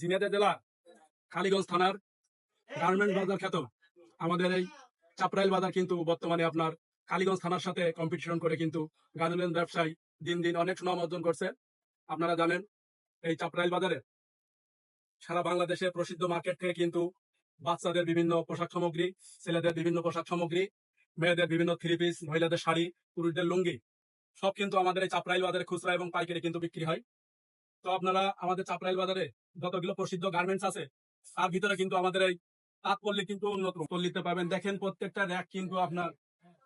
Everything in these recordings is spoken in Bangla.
ঝিনাইদহ জেলা, কালীগঞ্জ থানার গার্মেন্ট বাজার খ্যাত। আমাদের এই চাপরাইল বাজার কিন্তু বর্তমানে আপনার কালীগঞ্জ থানার সাথে কম্পিটিশন করে কিন্তু গার্মেন্ট ব্যবসায়ী দিন দিন অনেক সুনাম অর্জন করছে। আপনারা জানেন, এই চাপরাইল বাজারে সারা বাংলাদেশে প্রসিদ্ধ মার্কেট থেকে কিন্তু বাচ্চাদের বিভিন্ন পোশাক সামগ্রী, ছেলেদের বিভিন্ন পোশাক সামগ্রী, মেয়েদের বিভিন্ন থ্রি পিস মহিলাদের শাড়ি, পুরুষদের লুঙ্গি, সব কিন্তু আমাদের এই চাপরাইল বাজারে খুচরা এবং পাইকারি কিন্তু বিক্রি হয়। তো আপনারা আমাদের চাপরাইল বাজারে যতগুলো প্রসিদ্ধ গার্মেন্টস আছে তার ভিতরে কিন্তু আমাদের এই তাঁতপল্লী কিন্তু উন্নত পল্লীতে পাবেন দেখেন প্রত্যেকটা র্যাক কিন্তু আপনার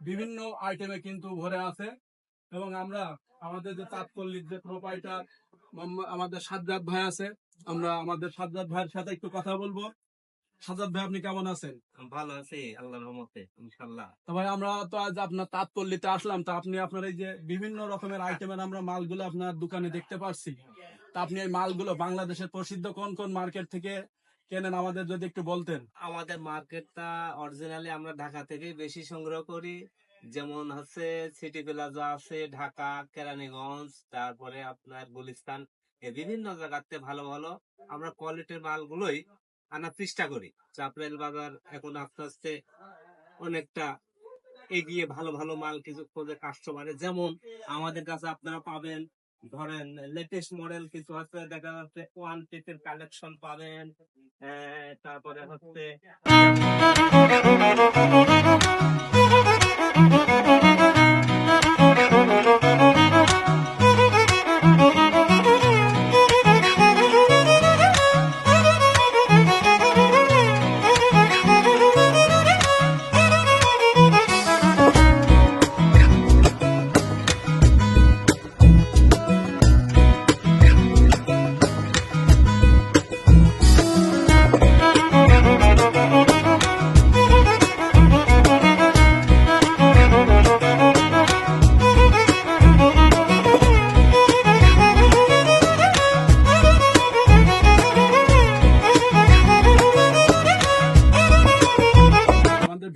বিভিন্ন আইটেমে কিন্তু ভরে আছে এবং আমরা আমাদের যে তাঁতপল্লীর যে প্রোপাইটার আমাদের সাজ্জাদ ভাই আছে আমরা আমাদের সাজ্জাদ ভাইয়ের সাথে একটু কথা বলব। সাজ্জাদ ভাই আপনি কেমন আছেন? ভালো আছি আল্লাহর রহমতে ইনশাল্লাহ তো ভাই আমরা তো আজ আপনার তাঁতপল্লীতে আসলাম তা আপনি আপনার এই যে বিভিন্ন রকমের আইটেমের আমরা মালগুলো আপনার দোকানে দেখতে পারছি। আপনি এই মালগুলো বাংলাদেশের প্রসিদ্ধ কোন কোন মার্কেট থেকে কেনেন, আমাদের যদি একটু বলতেন? আমাদের মার্কেটটা অরিজিনালি আমরা ঢাকা থেকেই বেশি সংগ্রহ করি। যেমন হচ্ছে সিটি প্লাজা আছে, ঢাকা, কেরানীগঞ্জ, তারপরে আপনার গুলিস্তান বিভিন্ন জায়গাতে ভালো ভালো আমরা কোয়ালিটির মালগুলোই আনার চেষ্টা করি। চাপরেল বাজার এখন আস্তে আস্তে অনেকটা এগিয়ে ভালো ভালো মাল কিছু খোঁজে কাস্টমারে যেমন আমাদের কাছে আপনারা পাবেন ধরেন লেটেস্ট মডেল কিছু হচ্ছে দেখা যাচ্ছে ওয়ান টেটের কালেকশন পাবেন তারপরে হচ্ছে আমাদের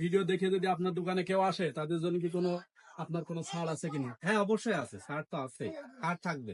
ভিডিও দেখে যদি আপনার দোকানে কেউ আসে তাদের জন্য কি কোনো আপনার কোনো ছাড় আছে কিনা? হ্যাঁ অবশ্যই আছে। ছাড় তো আছে ছাড় থাকবে।